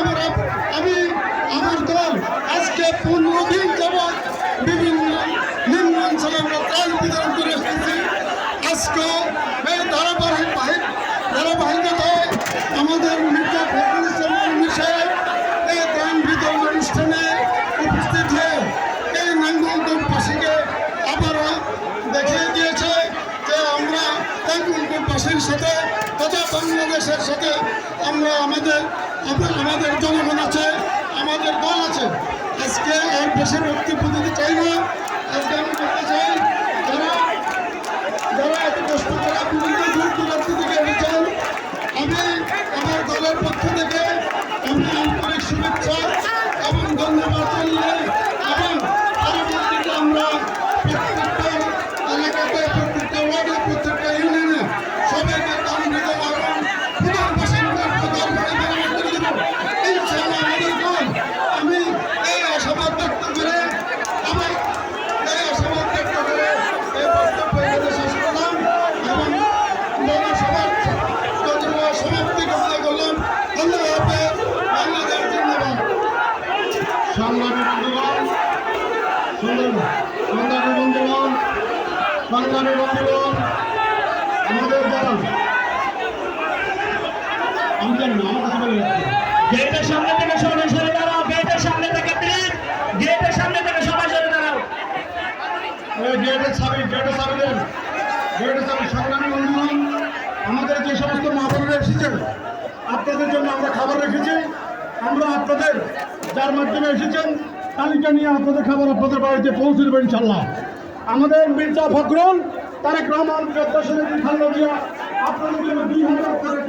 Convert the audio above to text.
আমার, আমি, আমার দল আজকে পনেরো দিন যাবৎ বিভিন্ন নিম্ন অঞ্চলে আমরা ত্রাণ বিতরণ করে এসেছি। আজকে এই ধারাবাহিক, ধারাবাহিকতায় আমাদের মির্জা ফখরুল ইসলাম সাহেব এই ত্রাণ বিতরণ অনুষ্ঠানে দিয়েছে যে আমরা নাঙ্গলদমবাসীর সাথে তথা বাংলাদেশের সাথে আমরা আমাদের আমাদের জনগণ আছে আমাদের দল আছে। আজকে এই দেশের বক্তব্য আমাদের গেটের সামনে সামনে থেকে গেটের সামনে থেকে সবাই গেটের গেটের আমাদের যে সমস্ত মা এসেছেন আপনাদের জন্য আমরা খাবার রেখেছি। আমরা আপনাদের যার মাধ্যমে এসেছেন, তালিকা নিয়ে আপনাদের খাবার আপনাদের বাড়িতে পৌঁছে দেবেন ইনশাল্লাহ আমাদের মির্জা ফখরুল তারেক রহমান আপনাদের জন্য দুই হাজার করে